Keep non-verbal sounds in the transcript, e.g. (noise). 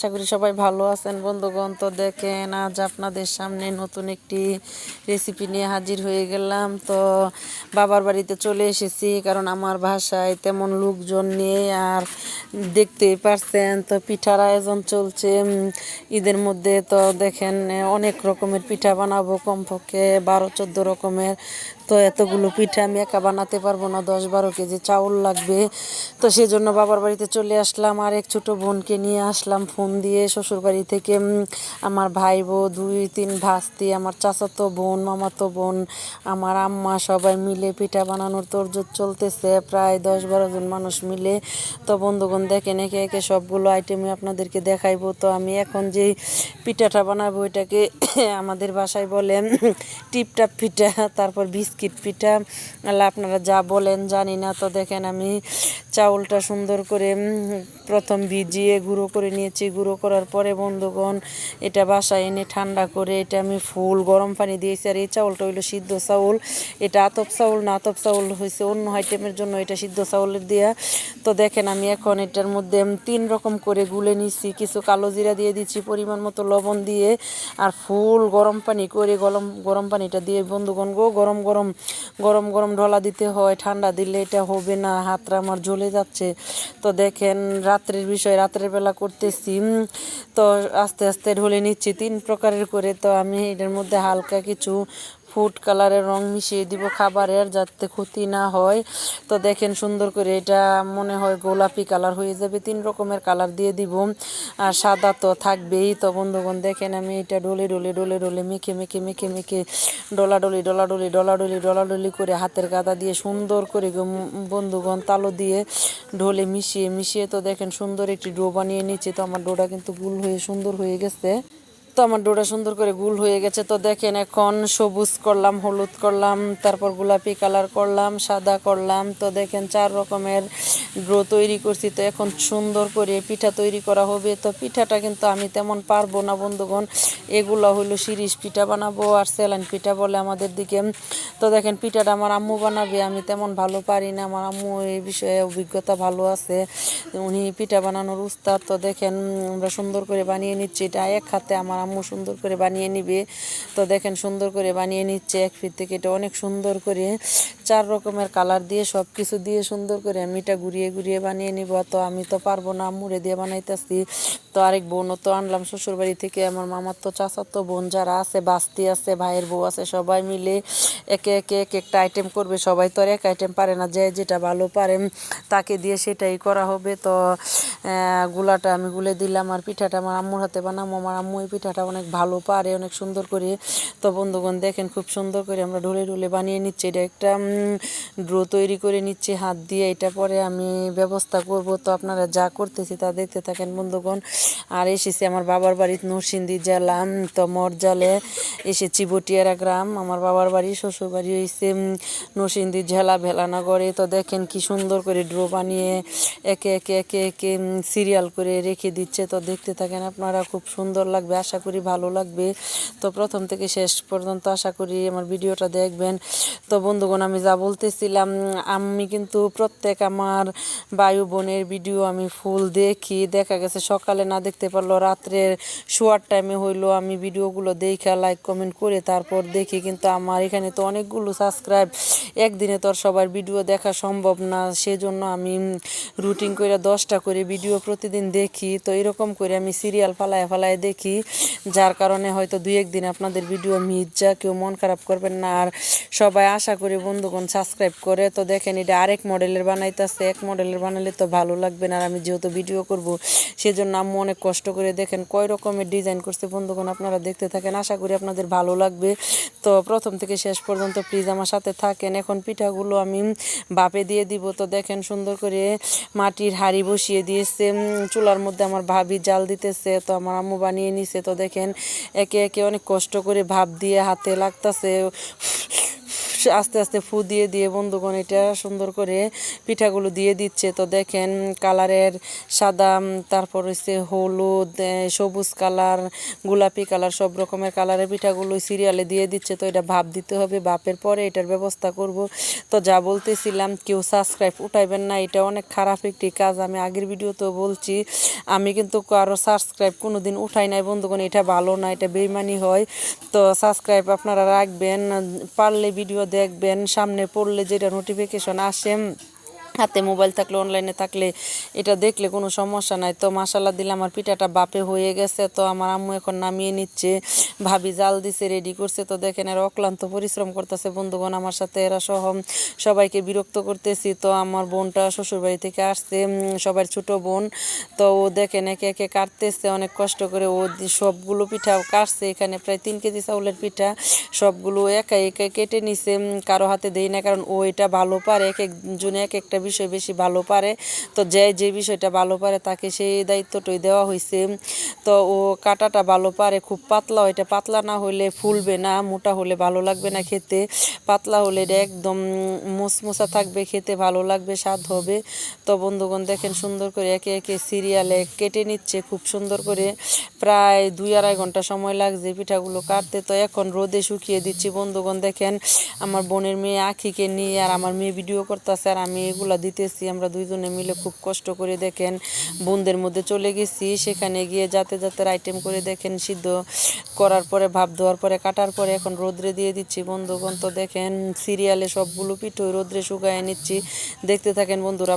আশা করি সবাই ভালো আছেন, বন্ধুগণ তো দেখেন আজ আপনাদের সামনে নতুন একটি রেসিপি নিয়ে হাজির হয়ে গেলাম। তো বাবার বাড়িতে চলে এসেছি, কারণ আমার ভাষায় তেমন লোকজন নেই আর দেখতেই পারছেন, তো পিঠার আয়োজন চলছে। ঈদের মধ্যে তো দেখেন অনেক রকমের পিঠা বানাবো কমপক্ষে বারো চোদ্দ রকমের। তো এতগুলো পিঠা আমি একা বানাতে পারব না, দশ বারো কেজি চাউল লাগবে। তো সেই জন্য বাবার বাড়িতে চলে আসলাম আর এক ছোটো বোনকে নিয়ে আসলাম, ফোন দিয়ে শ্বশুর বাড়ি থেকে আমার ভাই বউ দুই, তিন ভাস্তি, আমার চাচাতো বোন, মামাতো বোন, আমার আম্মা সবাই মিলে পিঠা বানানোর তোরজোর চলতেছে, প্রায় দশ বারো জন মানুষ মিলে। তো বন্ধুগণ, দেখেন একে একে সবগুলো আইটেমই আপনাদেরকে দেখাইবো। তো আমি এখন যেই পিঠাটা বানাবো, এটাকে (coughs) আমাদের বাসায় বলে টিপটাপ পিঠা, তারপর বিস্কিট পিঠা আল্লাহ আপনারা যা বলেন জানি না। তো দেখেন আমি চাউলটা সুন্দর করে প্রথম ভিজিয়ে গুঁড়ো করে নিয়েছি। গুঁড়ো করার পরে বন্ধুগণ, এটা বাসায় এনে ঠান্ডা করে, এটা আমি ফুল গরম পানি দিয়েছি। আর এই চাউলটা হইল সিদ্ধ চাউল। এটা আতপ চাউল না আতপ চাউল হয়েছে অন্য আইটেমের জন্য এটা সিদ্ধ চাউলের দেয়া। তো দেখেন আমি এখন এটার মধ্যে তিন রকম করে গুলে নিচ্ছি কিছু কালো জিরা দিয়ে দিচ্ছি পরিমাণ মতো লবণ দিয়ে। আর ফুল গরম পানি করে গরম গরম পানিটা দিয়ে বন্ধুগণ গো, গরম গরম গরম গরম গরম ঢলা দিতে হয়, ঠান্ডা দিলে এটা হবে না, হাতটা আমার জ্বলে যাচ্ছে। তো দেখেন রাত্রের বিষয়, রাত্রের বেলা করতেছি। তো আস্তে আস্তে ঢলে নিচ্ছি তিন প্রকারের করে। তো আমি এটার মধ্যে হালকা কিছু ফুড কালারের রং মিশিয়ে দিব, খাবারের যাতে ক্ষতি না হয়। তো দেখেন সুন্দর করে এটা মনে হয় গোলাপি কালার হয়ে যাবে, তিন রকমের কালার দিয়ে দিব। আর সাদা তো থাকবেই। তো বন্ধুগণ, দেখেন আমি এটা ডলে ডলে ডলে ডলে মেখে মেখে মেখে মেখে ডলাডলি ডলাডলি ডলাডলি ডলাডলি করে হাতের গাদা দিয়ে সুন্দর করে বন্ধুগণ, তালো দিয়ে ঢোলে মিশিয়ে মিশিয়ে তো দেখেন সুন্দর একটি ডো বানিয়ে নিচ্ছি। তো আমার ডোটা কিন্তু গুল হয়ে, সুন্দর হয়ে গেছে। তো আমার ডোটা সুন্দর করে গুল হয়ে গেছে। তো দেখেন এখন সবুজ করলাম, হলুদ করলাম, তারপর গোলাপি কালার করলাম, সাদা করলাম। তো দেখেন চার রকমের ড্রো তৈরি করছি। তো এখন সুন্দর করে পিঠা তৈরি করা হবে। তো পিঠাটা কিন্তু আমি তেমন পারব না, বন্ধুগণ। এগুলো হইল শিরিষ পিঠা বানাবো আর সেলাইন পিঠা বলে আমাদের দিকে। তো দেখেন পিঠাটা আমার আম্মু বানাবে, আমি তেমন ভালো পারি না। আমার আম্মু এই বিষয়ে অভিজ্ঞতা ভালো আছে। উনি পিঠা বানানোর উস্তাদ। তো দেখেন আমরা সুন্দর করে বানিয়ে নিচ্ছি। এটা এক হাতে আমার আম্মু সুন্দর করে বানিয়ে নিবে। তো দেখেন সুন্দর করে বানিয়ে নিচ্ছে এক ফিট থেকে। এটা অনেক সুন্দর করে চার রকমের কালার দিয়ে সব কিছু দিয়ে সুন্দর করে আমি এটা ঘুরিয়ে ঘুরিয়ে বানিয়ে নিব। তো আমি তো পারব না, আম্মুরে দিয়ে বানাইতেছি। তো আরেক বোনও তো আনলাম শ্বশুর বাড়ি থেকে, আমার মামার তো চাচাতো বোন যারা আছে, বাস্তি আছে, ভাইয়ের বউ আছে, সবাই মিলে একে একে এক একটা আইটেম করবে। সবাই তো আর এক আইটেম পারে না, যে যেটা ভালো পারে তাকে দিয়ে সেটাই করা হবে। তো গুলাটা আমি গুলে দিলাম আর পিঠাটা আমার আম্মুর হাতে বানাবো। আমার আম্মু এই পিঠাটা অনেক ভালো পারে, অনেক সুন্দর করে। তো বন্ধুগণ দেখেন, খুব সুন্দর করে আমরা ঢুলে ঢুলে বানিয়ে নিচ্ছি। এটা একটা ড্রো তৈরি করে নিচ্ছি, হাত দিয়ে। এটা পরে আমি ব্যবস্থা করব। তো আপনারা যা করতেছি তা দেখতে থাকেন, বন্ধুগণ। আর এসেছি আমার বাবার বাড়ির নরসিংদী জেলা তো মরজালে এসেছি বটিয়ারা গ্রাম। আমার বাবার বাড়ি শ্বশুর বাড়ি হয়েছে নরসিংদী জেলা, ভেলানগরে। তো দেখেন কি সুন্দর করে ড্রো বানিয়ে একে একে একে একে সিরিয়াল করে রেখে দিচ্ছে। তো দেখতে থাকেন আপনারা, খুব সুন্দর লাগবে, আশা করি ভালো লাগবে। তো প্রথম থেকে শেষ পর্যন্ত আশা করি আমার ভিডিওটা দেখবেন। তো বন্ধুগণ, আমি যা বলতেছিলাম, আমি কিন্তু প্রত্যেক আমার বায়ু বোনের ভিডিও আমি ফুল দেখি। দেখা গেছে সকালে না দেখতে পারল রাত্রের শোয়ার টাইমে হইল আমি ভিডিওগুলো দেখা লাইক কমেন্ট করে তারপর দেখি। কিন্তু আমার এখানে তো অনেকগুলো সাবস্ক্রাইব একদিনে তো আর সবার ভিডিও দেখা সম্ভব না। সেজন্য আমি রুটিন করে দশটা করে ভিডিও প্রতিদিন দেখি। তো এরকম করে আমি সিরিয়াল ফালায় ফালায় দেখি। যার কারণে হয়তো দুই একদিন আপনাদের ভিডিও মিস যা কেউ মন খারাপ করবেন না। আর সবাই আশা করি বন্ধুগণ সাবস্ক্রাইব করে, তো দেখেন এটা আরেক মডেলের বানাইতেছে। এক মডেলের বানালে তো ভালো লাগবে না, আর আমি যেহেতু ভিডিও করব, সেজন্য আম্মু অনেক কষ্ট করে দেখেন কয় রকমের ডিজাইন করছে। বন্ধুগণ, আপনারা দেখতে থাকেন, আশা করি আপনাদের ভালো লাগবে। তো প্রথম থেকে শেষ পর্যন্ত প্লিজ আমার সাথে থাকেন। এখন পিঠাগুলো আমি বাপে দিয়ে দিব। তো দেখেন সুন্দর করে মাটির হাঁড়ি বসিয়ে দিয়েছে। চুলার মধ্যে আমার ভাবি জাল দিতেছে, তো আমার আম্মু বানিয়ে নিছে। তো দেখেন একে একে অনেক কষ্ট করে ভাব দিয়ে হাতে লাগতাছে। আস্তে আস্তে ফু দিয়ে দিয়ে বন্ধুগণ এটা সুন্দর করে পিঠাগুলো দিয়ে দিচ্ছে। তো দেখেন কালারের সাদা তারপর হচ্ছে হলুদ সবুজ কালার, গোলাপি কালার, সব রকমের কালারের পিঠাগুলো সিরিয়ালে দিয়ে দিচ্ছে। তো এটা ভাপ দিতে হবে, ভাপের পরে এটার ব্যবস্থা করব। তো যা বলতেছিলাম, কেউ সাবস্ক্রাইব উঠাইবেন না, এটা অনেক খারাপ একটি কাজ। আমি আগের ভিডিওতেও বলছি, আমি কিন্তু কারও সাবস্ক্রাইব কোনো দিন উঠাই নাই। বন্ধুগণ, এটা ভালো না, এটা বেইমানি হয়। তো সাবস্ক্রাইব আপনারা রাখবেন, পারলে ভিডিও দেখবেন সামনে পড়লে যেটা নোটিফিকেশন আসে হাতে মোবাইল থাকলে অনলাইনে থাকলে এটা দেখলে কোনো সমস্যা নাই। তো মাসাল্লাহ দিলে আমার পিঠাটা বাপে হয়ে গেছে, তো আমার আম্মু এখন নামিয়ে নিচ্ছে। ভাবি জাল দিছে রেডি করছে। তো দেখেন এরা অক্লান্ত পরিশ্রম করতেছে। বন্ধুগণ, আমার সাথে এরা সহ সবাইকে বিরক্ত করতেছি। তো আমার বোনটা শ্বশুরবাড়ি থেকে আসছে সবার ছোট বোন। তো ও দেখেন একে একে কাটতেছে, অনেক কষ্ট করে ও সবগুলো পিঠা কাটছে। এখানে প্রায় তিন কেজি চাউলের পিঠা, সবগুলো একা একা কেটে নিছে। কারও হাতে দেই না, কারণ ও এটা ভালো পারে এক একজনে এক একটা বিষয় বেশি ভালো পারে। তো যে যে বিষয়টা ভালো পারে তাকে সেই দায়িত্বটাই দেওয়া হয়েছে তো ও কাটাটা ভালো পারে, খুব পাতলা, এটা পাতলা না হলে ফুলবে না, মোটা হলে ভালো লাগবে না খেতে। পাতলা হলে এটা একদম মোচমোচা থাকবে, খেতে ভালো লাগবে, স্বাদ হবে। তো বন্ধুগণ দেখেন সুন্দর করে একে একে সিরিয়ালে কেটে নিচ্ছে, খুব সুন্দর করে। প্রায় দুই আড়াই ঘণ্টা সময় লাগছে পিঠাগুলো কাটতে। তো এখন রোদে শুকিয়ে দিচ্ছি। বন্ধুগণ দেখেন, আমার বোনের মেয়ে আখিকে নিয়ে আর আমার মেয়ে ভিডিও করতেছে আর আমি এগুলা দিতেছি, আমরা দুইজনে মিলে খুব কষ্ট করে দেখেন বোনদের মধ্যে চলে গেছি, সেখানে গিয়ে যাতে যাতে আইটেম করে দেখেন সিদ্ধ করার পরে ভাব ধোয়ার পরে, কাটার পরে এখন রোদ্রে দিয়ে দিচ্ছি। বন্ধুগণ, তো দেখেন সিরিয়ালে সবগুলো পিঠোই রোদ্রে শুকায় নিচ্ছি। দেখতে থাকেন বন্ধুরা।